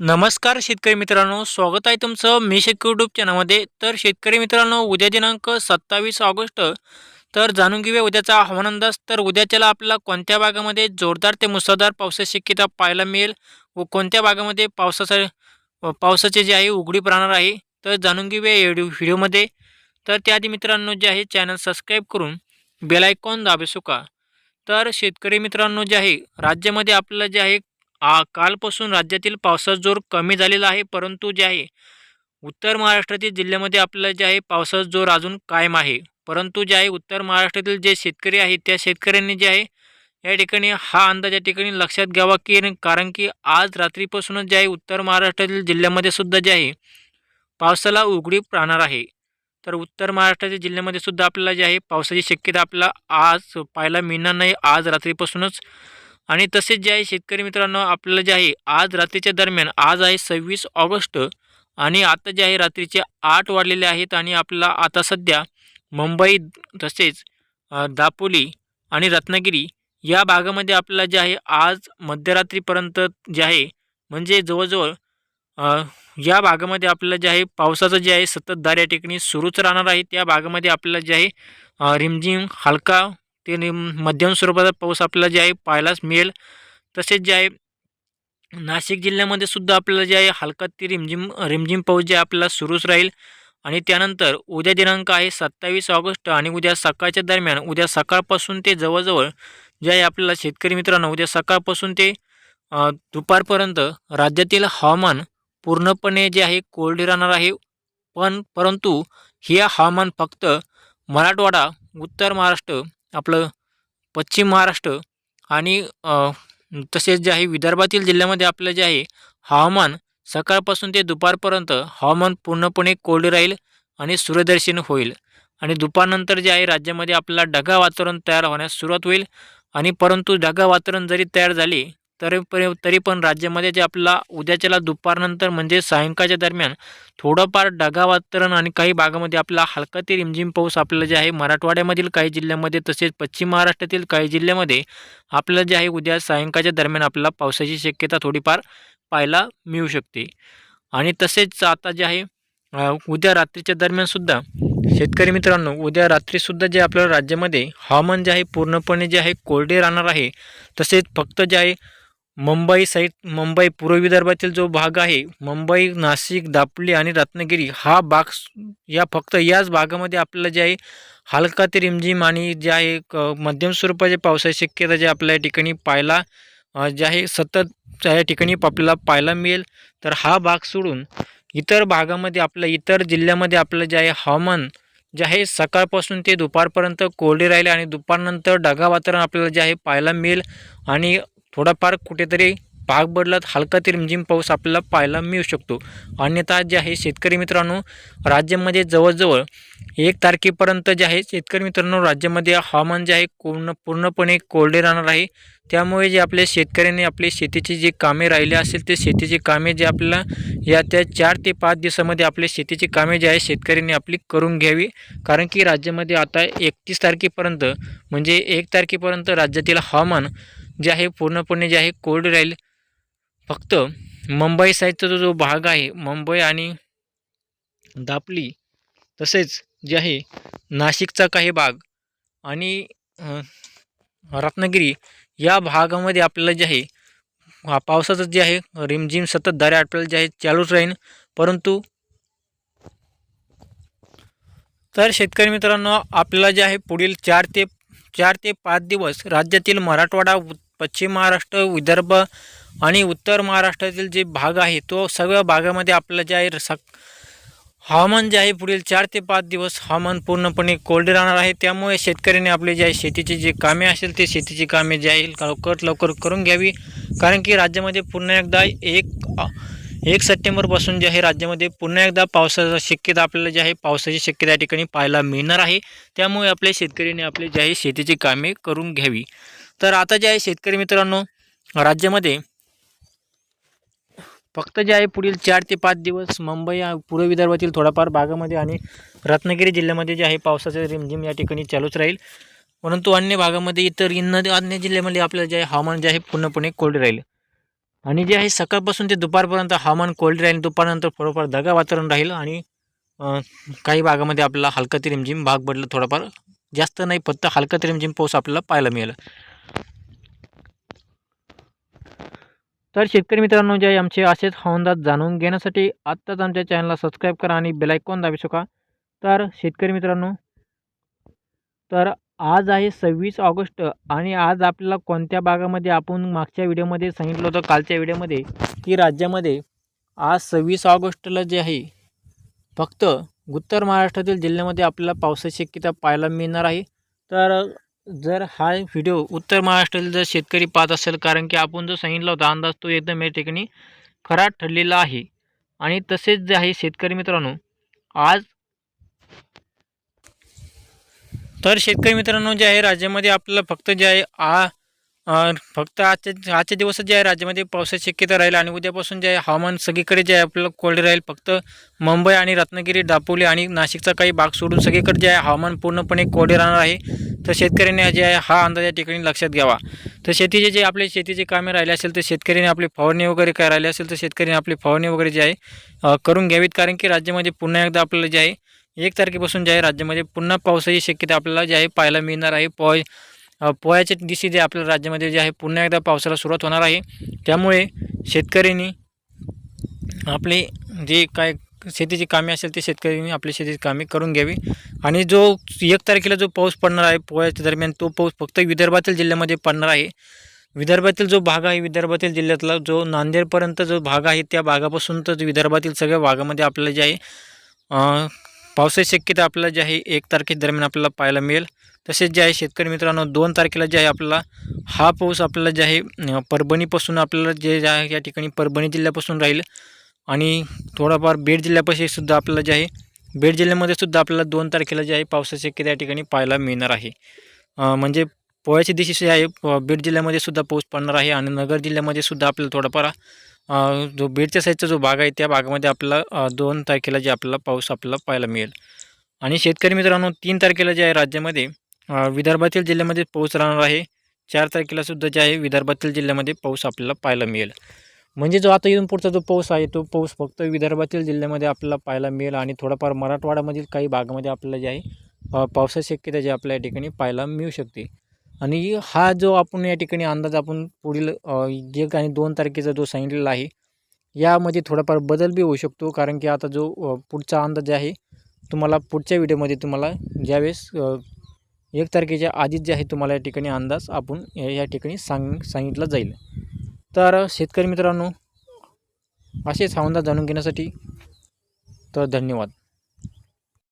नमस्कार शेतकरी मित्रांनो स्वागत आहे तुमचं मी शेतकरी यूट्यूब चॅनलमध्ये तर शेतकरी मित्रांनो उद्या दिनांक सत्तावीस ऑगस्ट तर जाणून घेऊया उद्याचा हवामान अंदाज. तर उद्याच्याला आपल्याला कोणत्या भागामध्ये जोरदार ते मुसळधार पावसाची शक्यता पाहायला मिळेल व कोणत्या भागामध्ये पावसाचा व पावसाचे जे आहे उघडीप राहणार आहे तर जाणून घेऊया या व्हिडिओमध्ये. तर त्याआधी मित्रांनो जे आहे चॅनल सबस्क्राईब करून बेलायकॉन दाबे सुका तर शेतकरी मित्रांनो जे आहे राज्यामध्ये आपल्याला जे आहे आ कालपासून राज्यातील पावसाचा जोर कमी झालेला आहे परंतु जे आहे उत्तर महाराष्ट्रातील जिल्ह्यामध्ये आपल्याला जे आहे पावसाचा जोर अजून कायम आहे. परंतु जे आहे उत्तर महाराष्ट्रातील जे शेतकरी आहेत त्या शेतकऱ्यांनी जे आहे या ठिकाणी हा अंदाज या ठिकाणी लक्षात घ्यावा की कारण की आज रात्रीपासूनच जे आहे उत्तर महाराष्ट्रातील जिल्ह्यामध्ये सुद्धा जे आहे पावसाला उघडीप राहणार आहे. तर उत्तर महाराष्ट्राच्या जिल्ह्यामध्ये सुद्धा आपल्याला जे आहे पावसाची शक्यता आपल्याला आज पाहायला मिळणार नाही. आज रात्रीपासूनच आणि तसेच जे आहे शेतकरी मित्रांनो आपल्याला जे आहे आज रात्रीच्या दरम्यान आज आहे सव्वीस ऑगस्ट आणि आता जे आहे रात्रीचे आठ वाढलेले आहेत आणि आपल्याला आता सध्या मुंबई तसेच दापोली आणि रत्नागिरी या भागामध्ये आपल्याला जे आहे आज मध्यरात्रीपर्यंत जे आहे म्हणजे जवळजवळ या भागामध्ये आपल्याला जे आहे पावसाचं जे आहे सततधार या ठिकाणी सुरूच राहणार आहे. त्या भागामध्ये आपल्याला जे आहे रिमझिम हलका ते मध्यम स्वरूपाचा पाऊस आपल्याला जे आहे पाहायलाच मिळेल. तसेच जे आहे नाशिक जिल्ह्यामध्ये सुद्धा आपल्याला जे आहे हलका ते रिमझिम रिमझिम पाऊस जे आपल्याला सुरूच राहील. आणि त्यानंतर उद्या दिनांक आहे सत्तावीस ऑगस्ट आणि उद्या सकाळच्या दरम्यान उद्या सकाळपासून ते जवळजवळ जे आहे आपल्याला शेतकरी मित्रांनो उद्या सकाळपासून ते दुपारपर्यंत राज्यातील हवामान पूर्णपणे जे आहे कोरडे राहणार आहे. पण परंतु हे हवामान फक्त मराठवाडा उत्तर महाराष्ट्र आपलं पश्चिम महाराष्ट्र आणि तसेच जे आहे विदर्भातील जिल्ह्यामध्ये आपलं जे आहे हवामान सकाळपासून ते दुपारपर्यंत हवामान पूर्णपणे कोरडे राहील आणि सूर्यदर्शन होईल. आणि दुपारनंतर जे आहे राज्यामध्ये आपल्याला ढगा वातावरण तयार होण्यास सुरुवात होईल आणि परंतु ढगा वातावरण जरी तयार झाले तरी पण तरी पण राज्यामध्ये जे आपला उद्याच्याला दुपारनंतर म्हणजे सायंकाळच्या दरम्यान थोडंफार ढगाळ वातावरण आणि काही भागामध्ये आपला हलका ते रिमझिम पाऊस आपल्याला जे आहे मराठवाड्यामधील काही जिल्ह्यामध्ये तसेच पश्चिम महाराष्ट्रातील काही जिल्ह्यामध्ये आपल्याला जे आहे उद्या सायंकाळच्या दरम्यान आपल्याला पावसाची शक्यता थोडीफार पाहायला मिळू शकते. आणि तसेच आता जे आहे उद्या रात्रीच्या दरम्यानसुद्धा शेतकरी मित्रांनो उद्या रात्रीसुद्धा जे आपल्या राज्यामध्ये हवामान जे आहे पूर्णपणे जे आहे कोरडे राहणार आहे तसेच फक्त जे आहे मुंबई साईड मुंबई पूर्व विदर्भातील जो भाग आहे मुंबई नाशिक दापोली आणि रत्नागिरी हा भाग या फक्त याच भागामध्ये आपल्याला जे आहे हलका ते रिमझिम आणि जे आहे क- मध्यम स्वरूपाचे पावसाची शक्यता जे आपल्या या ठिकाणी पाहायला जे आहे सतत या ठिकाणी आपल्याला पाहायला मिळेल. तर हा भाग सोडून इतर भागामध्ये आपल्या इतर जिल्ह्यामध्ये आपलं जे आहे हवामान जे आहे सकाळपासून ते दुपारपर्यंत कोरडे राहिले आणि दुपारनंतर ढगा वातावरण आपल्याला जे आहे पाहायला मिळेल. आणि थोडाफार कुठेतरी भाग बदलत हलका ते रिमझिम पाऊस आपल्याला पाहायला मिळू शकतो. अन्यथा जे आहे शेतकरी मित्रांनो राज्यामध्ये जवळजवळ एक तारखेपर्यंत जे आहे शेतकरी मित्रांनो राज्यामध्ये हवामान जे आहे पूर्ण पूर्णपणे कोरडे राहणार आहे. त्यामुळे जे आपल्या शेतकऱ्यांनी आपली शेतीची जी कामे राहिली असेल ते शेतीची कामे जे आपल्याला या त्या चार ते पाच दिवसामध्ये आपले शेतीची कामे जे आहे शेतकऱ्यांनी आपली करून घ्यावी. कारण की राज्यामध्ये आता एकतीस तारखेपर्यंत म्हणजे एक तारखेपर्यंत राज्यातील हवामान जे आहे पूर्णपणे जे आहे कोल्ड राहील. फक्त मुंबई साईडचा जो भाग आहे मुंबई आणि दापली तसेच जे आहे नाशिकचा काही भाग आणि रत्नागिरी या भागामध्ये आपल्याला जे आहे पावसाचं जे आहे रिमझिम सतत दारे आपल्याला जे आहे चालूच राहील परंतु तर शेतकरी मित्रांनो आपल्याला जे आहे पुढील चार ते चार ते पाच दिवस राज्यातील मराठवाडा पश्चिम महाराष्ट्र विदर्भ आणि उत्तर महाराष्ट्रातील जे भाग आहे तो सगळ्या भागामध्ये आपलं जे आहे सक हवामान जे आहे पुढील चार ते पाच दिवस हवामान पूर्णपणे कोरडे राहणार आहे. त्यामुळे शेतकऱ्यांनी आपले जे आहे शेतीची जे कामे असेल ते शेतीची कामे जे आहे लवकर लवकर करून घ्यावी. कारण की राज्यामध्ये पुन्हा एकदा एक एक सप्टेंबरपासून जे आहे राज्यामध्ये पुन्हा एकदा पावसाचा शक्यता आपल्याला जे आहे पावसाची शक्यता या ठिकाणी पाहायला मिळणार आहे. त्यामुळे आपल्या शेतकऱ्यांनी आपले जे आहे शेतीची कामे करून घ्यावी. तर आता जे आहे शेतकरी मित्रांनो राज्यामध्ये फक्त जे आहे पुढील चार ते पाच दिवस मुंबई पूर्व विदर्भातील थोडाफार भागामध्ये आणि रत्नागिरी जिल्ह्यामध्ये जे आहे पावसाचं रिमझिम या ठिकाणी चालूच राहील. परंतु अन्य भागामध्ये इतर इन्न अन्य जिल्ह्यामध्ये आपल्याला जे आहे हवामान जे आहे पूर्णपणे कोरडे राहील. आणि जे आहे सकाळपासून ते दुपारपर्यंत हवामान कोल्ड राहील दुपारनंतर थोडंफार दगा वातावरण राहील आणि काही भागामध्ये आपल्याला हलका ते रिमझिम भाग बदलत थोडाफार जास्त नाही फक्त हलका ते रिमझिम पाऊस आपल्याला पाहायला मिळेल. तर शेतकरी मित्रांनो जे आहे आमचे असेच हवामान जाणून घेण्यासाठी आत्ताच आमच्या चॅनलला सबस्क्राईब करा आणि बेलायकॉन दाबी शका तर शेतकरी मित्रांनो तर आज आहे सव्वीस ऑगस्ट आणि आज आपल्याला कोणत्या भागामध्ये आपण मागच्या व्हिडिओमध्ये सांगितलं होतं कालच्या व्हिडिओमध्ये की राज्यामध्ये आज सव्वीस ऑगस्टला जे आहे फक्त उत्तर महाराष्ट्रातील जिल्ह्यामध्ये आपल्याला पावसाची शक्यता पाहायला मिळणार आहे. तर जर हा व्हिडिओ उत्तर महाराष्ट्रातील जर शेतकरी पाहत असेल कारण की आपण जो सांगितला होता अंदाज तो एकदम या ठिकाणी खरा ठरलेला आहे. आणि तसेच जे आहे शेतकरी मित्रांनो आज तर शेतकरी मित्रांनो जे आहे राज्यामध्ये आपल्याला फक्त जे आहे आ फक्त आजच्या आजच्या दिवसात जे आहे राज्यामध्ये पावसाची शक्यता राहील आणि उद्यापासून जे आहे हवामान सगळीकडे जे आहे आपल्याला कोल्ड राहील. फक्त मुंबई आणि रत्नागिरी दापोली आणि नाशिकचा काही भाग सोडून सगळीकडे जे आहे हवामान पूर्णपणे कोरडे राहणार आहे. तर शेतकऱ्यांनी जे आहे हा अंदाज या ठिकाणी लक्षात घ्यावा. तर शेतीचे जे आपले शेतीचे कामे राहिले असेल तर शेतकऱ्यांनी आपली फवारणी वगैरे काय राहिले असेल तर शेतकऱ्यांनी आपली फवारणी वगैरे जे आहे करून घ्यावीत. कारण की राज्यामध्ये पुन्हा एकदा आपल्याला जे आहे एक तारखेपासून जे आहे राज्यामध्ये पुन्हा पावसाची शक्यता आपल्याला जे आहे पाहायला मिळणार आहे. पोय अ, पोळ्याच्या दिवशी जे आपल्या राज्यामध्ये जे आहे पुन्हा एकदा पावसाला सुरुवात होणार आहे. त्यामुळे शेतकऱ्यांनी आपले जे काय शेतीची कामे असेल ते शेतकऱ्यांनी आपली शेतीची कामे करून घ्यावी. आणि जो एक तारखेला जो पाऊस पडणार आहे पोळ्याच्या दरम्यान तो पाऊस फक्त विदर्भातील जिल्ह्यामध्ये पडणार आहे. विदर्भातील जो भाग आहे विदर्भातील जिल्ह्यातला जो नांदेडपर्यंत जो भाग आहे त्या भागापासून तर विदर्भातील सगळ्या भागामध्ये आपल्याला जे आहे पावसाची शक्यता आपल्याला जे आहे एक तारखेदरम्यान आपल्याला पाहायला मिळेल. तसेच जे आहे शेतकरी मित्रांनो दोन तारखेला जे आहे आपल्याला हा पाऊस आपल्याला जे आहे परभणीपासून आपल्याला जे जे आहे या ठिकाणी परभणी जिल्ह्यापासून राहील. आणि थोडाफार बीड जिल्ह्यापाशी सुद्धा आपल्याला जे आहे बीड जिल्ह्यामध्ये सुद्धा आपल्याला दोन तारखेला जे आहे पावसाची शक्यता या ठिकाणी पाहायला मिळणार आहे. म्हणजे पोळ्याच्या दिवशी जे आहे बीड जिल्ह्यामध्ये सुद्धा पाऊस पडणार आहे आणि नगर जिल्ह्यामध्ये सुद्धा आपल्याला थोडाफार जो बीडच्या साईडचा जो भाग आहे त्या भागामध्ये आपल्याला दोन तारखेला जे आपल्याला पाऊस आपल्याला पाहायला मिळेल. आणि शेतकरी मित्रांनो तीन तारखेला जे आहे राज्यामध्ये विदर्भातील जिल्ह्यामध्ये पाऊस राहणार आहे. चार तारखेला सुद्धा जे आहे विदर्भातील जिल्ह्यामध्ये पाऊस आपल्याला पाहायला मिळेल. म्हणजे जो आता इथून पुढचा जो पाऊस आहे तो पाऊस फक्त विदर्भातील जिल्ह्यामध्ये आपल्याला पाहायला मिळेल आणि थोडाफार मराठवाड्यामधील काही भागामध्ये आपल्याला जे आहे पावसाची शक्यता जे आपल्या या ठिकाणी पाहायला मिळू शकते. आणि हा जो आपण या ठिकाणी अंदाज आपण पुढील एक आणि दोन तारखेचा जो सांगितलेला आहे यामध्ये थोडाफार बदल बी होऊ शकतो. कारण की आता जो पुढचा अंदाज आहे तुम्हाला पुढच्या व्हिडिओमध्ये तुम्हाला ज्यावेळेस एक तारखेच्या आधीच जे आहे तुम्हाला या ठिकाणी अंदाज आपण या या ठिकाणी सांग सांगितला जाईल. तर शेतकरी मित्रांनो असेच हा जाणून घेण्यासाठी तर धन्यवाद.